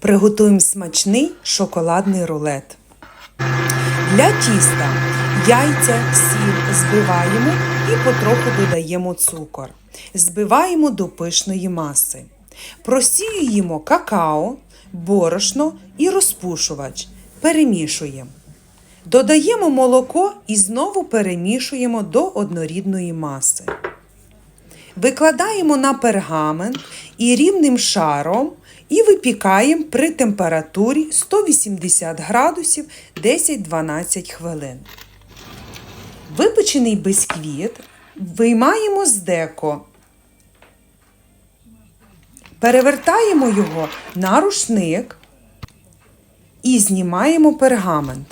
Приготуємо смачний шоколадний рулет. Для тіста яйця, сіль збиваємо і потроху додаємо цукор. Збиваємо до пишної маси. Просіюємо какао, борошно і розпушувач. Перемішуємо. Додаємо молоко і знову перемішуємо до однорідної маси. Викладаємо на пергамент і рівним шаром і випікаємо при температурі 180 градусів 10-12 хвилин. Випечений бисквіт виймаємо з деко. Перевертаємо його на рушник і знімаємо пергамент.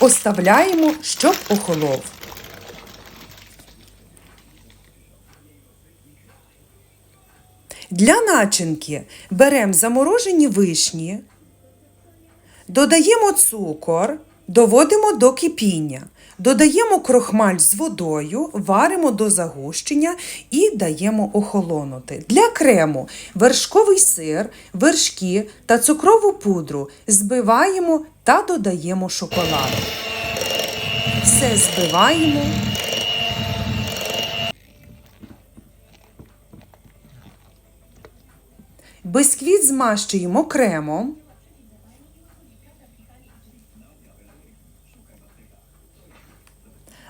Оставляємо, щоб охолов. Для начинки беремо заморожені вишні, додаємо цукор, доводимо до кипіння, додаємо крохмаль з водою, варимо до загущення і даємо охолонути. Для крему вершковий сир, вершки та цукрову пудру збиваємо та додаємо шоколад. Все збиваємо. Бисквіт змащуємо кремом.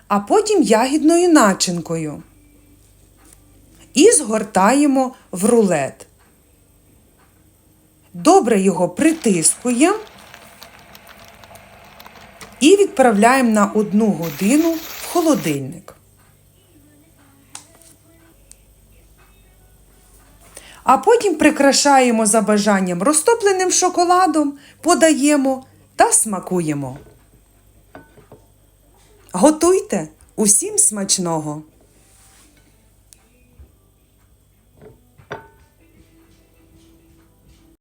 А потім ягідною начинкою. І згортаємо в рулет. Добре його притискуємо і відправляємо на одну годину в холодильник. А потім прикрашаємо за бажанням розтопленим шоколадом, подаємо та смакуємо. Готуйте усім смачного!